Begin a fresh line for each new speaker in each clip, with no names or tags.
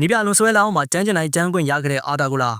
နီးပြလုံးဆွဲလာအောင်မှာကျန်းကျင်တိုင်းကျန်းခွင့်ရခဲ့တဲ့အာတာဂူလာ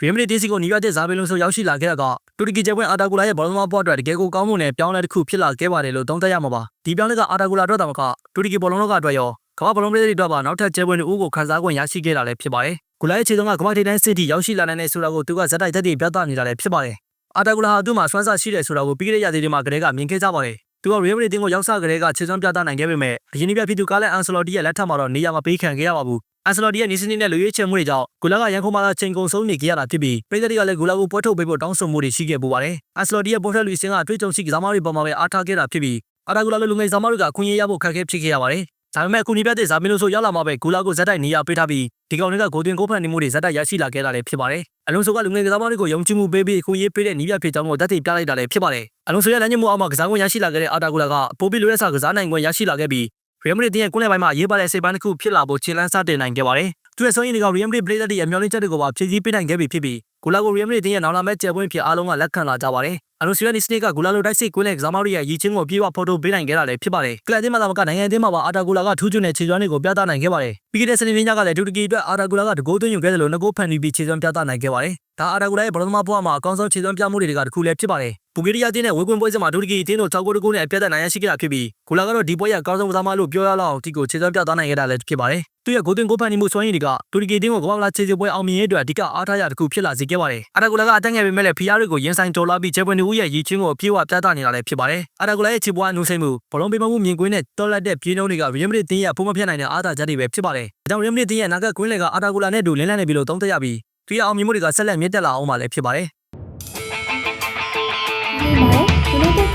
ရီယယ်မက်ဒရစ်တီးစီကိုနီးပြတဲ့ဇာဘီလုံးဆိုရောက်ရှိလာခဲ့တာကတူရကီကျပွဲအာတာဂူလာရဲ့ဘောလုံးသမားဘောအတွက်တကယ်ကိုကောင်းမွန်တဲ့ပြောင်းလဲတစ်ခုဖြစ်လာခဲ့ပါတယ်လို့သုံးသပ်ရမှာပါဒီပြောင်းလဲကအာတာဂူလာအတွက်တောင်မကတူရကီဘောလုံးလောကအတွက်ရောကမ္ဘာဘောလုံးပြည်တွေအတွက်ပါနောက်ထပ်ကျပွဲတွေဦးကိုခန်းစားခွင့်ရရှိခဲ့တာလည်းဖြစ်ပါတယ်ဂူလာရဲ့ခြေစုံကကမ္ဘာထိပ်တန်းစစ်တီရောက်ရှိလာနိုင်တဲ့ဆိုတာကိုသူကဇက်တိုက်သက်တည်ပြသနေတာလည်းဖြစ်ပါတယ်အာတာဂူလာဟာသူ့မှာစွမ်းစားရှိတယ်ဆိုတာကိုပြီးခဲ့တဲ့ရာသီတွေမှာကတည်းကမြင်ခဲ့ကြပါတယ်သူကရီယယ်မက်ဒရစ်တင်းကိုရောက်စားကလေးကခြေစွမ်းပြသနိုင်ခဲ့ပေမဲ့အရင်ကပြဖြစ်သူကားလက်အန်ဆလော်တီရဲ့လက်ထက်မှာတော့နေရာမပေးခံခဲ့ရပါဘူး အန်ဆလော်တီရဲ့နေစနစ်နဲ့လူရွေးချယ်မှုတွေကြောင့်ဂူလာကရန်ကုန်မှာချိန်ကုန်ဆုံးနေကြရတာဖြစ်ပြီးပြည်သက်တွေကလည်းဂူလာကိုပွဲထုတ်ပေးဖို့တောင်းဆိုမှုတွေရှိခဲ့ပူပါတယ်အန်ဆလော်တီရဲ့ပေါ်ထက်လူစင်းကအတွေ့အကြုံရှိကစားမတွေပေါ်မှာပဲအားထားခဲ့တာဖြစ်ပြီးအာတာဂူလာလိုလူငယ်စားမတွေကအခွင့်အရေးရဖို့ခက်ခဲဖြစ်ခဲ့ရပါတယ်ဒါပေမဲ့အခုနေပြတဲ့ဇာမီလိုဆိုရောက်လာမှာပဲဂူလာကိုဇက်တိုက်နေရာပေးထားပြီးဒီကောင်တွေကဂိုတွင်ကိုဖန်နေမှုတွေဇက်တိုက်ရရှိလာခဲ့တာလည်းဖြစ်ပါတယ်အလုံးစုံကလူငယ်ကစားမတွေကိုယုံကြည်မှုပေးပြီးအခုရေးပေးတဲ့နီးပြဖြစ်ကြောင်းကိုတက်တည်ပြလိုက်တာလည်းဖြစ်ပါတယ်အလုံးစုံရဲ့လမ်းညွှန်မှုအောက်မှာကစားခွင့်ရရှိလာခဲ့တဲ့အာတာဂူလာကပိုပြီးလိုရက်စာကစားနိုင်ခွင့်ရရှိလာခဲ့ပြီး ရီယယ်မက်ဒရစ်တင်းရဲ့ကွန်းလယ်ပိုင်းမှာရေးပါတဲ့စိတ်ပိုင်းတစ်ခုဖြစ်လာဖို့ခြေလမ်းစတင်နိုင်ခဲ့ပါတယ်သူရဲ့ဆုံးရင်တွေကရီယယ်မက်ဒရစ်ပလေးသက်တွေရဲ့မျှော်လင့်ချက်တွေကိုပါဖြည့်ဆည်းပေးနိုင်ခဲ့ပြီဖြစ်ပြီးဂူလာကိုရီယယ်မက်ဒရစ်တင်းရဲ့နောက်လာမဲ့ကျယ်ပွင့်ဖြစ်အားလုံးကလက်ခံလာကြပါတယ်အလိုစီရနီစနစ်ကဂူလာလိုတိုက်စစ်ကွင်းလယ်ကစားမတွေရဲ့ရည်ချင်းကိုပြေဝဖော်ထုတ်ပေးနိုင်ခဲ့တာလည်းဖြစ်ပါတယ်ကလပ်တင်းမှာသာမကနိုင်ငံအသင်းမှာပါအာတာဂူလာကထူးချွန်တဲ့ခြေစွမ်းတွေကိုပြသနိုင်ခဲ့ပါတယ်ပြီးခဲ့တဲ့စနေနေ့ညကလည်းတူရကီအတွက်အာတာဂူလာကတကိုးသွင်းယူခဲ့တယ်လို့ငကိုးဖန်ပြီးပြီးခြေစွမ်းပြသနိုင်ခဲ့ပါတယ်ဒါအာတာဂူလာရဲ့ဘလော့သမားဘွားမှာအကောင်းဆုံးခြေစွမ်းပြမှုတွေကတခုလည်းဖြစ်ပါတယ် ဘူဂေရီးယားတင်းနဲ့ဝေကွင်းပွဲစဉ်မှာတူရကီတင်းတို့6ဂိုးတကူနဲ့အပြတ်သက်နိုင်ရရှိခဲ့တာဖြစ်ပြီးဂူလာကတော့ဒီပွဲရဲ့အကောင်းဆုံးကစားမလို့ပြောရလောက်အောင်တီကိုခြေစွမ်းပြသနိုင်ခဲ့တာလည်းဖြစ်ပါတယ်သူရဲ့ဂိုးသွင်းကိုဖန်နေမှုစွမ်းရည်တွေကတူရကီတင်းကိုကမ္ဘာလာခြေစွမ်းပွဲအောင်မြင်ရေးအတွက်အဓိကအားထားရတစ်ခုဖြစ်လာစေခဲ့ပါတယ်အာတာဂူလာကအတက်ငယ်ပေမဲ့လည်းဖီယာတွေကိုရင်ဆိုင်တော်လာပြီးချေပွန်တူရဲ့ရည်ချင်းကိုအပြည့်အဝပြသနေတာလည်းဖြစ်ပါတယ်အာတာဂူလာရဲ့ခြေပွားနှုတ်ဆက်မှုဘောလုံးပေးမှုမြင်ကွင်းနဲ့တော်လက်တဲ့ပြေးနှုံးတွေကရီယယ်မက်ဒရစ်တင်းရဲ့ပုံမဖြတ်နိုင်တဲ့အားသာချက်တွေပဲဖြစ်ပါတယ်ဒါကြောင့်ရီယယ်မက်ဒရစ်တင်းရဲ့နာဂတ်ကွင်းလယ်ကအာတာဂူလာနဲ့တူလင်းလန်းနေပြီလို့သုံးသပ်ရပြီးသူရဲ့အောင်မြင်မှုတွေကဆက်လက်မြင့်တက်လာအောင်ပါလည်းဖြစ်ပါတယ်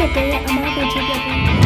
ဒီမှာ United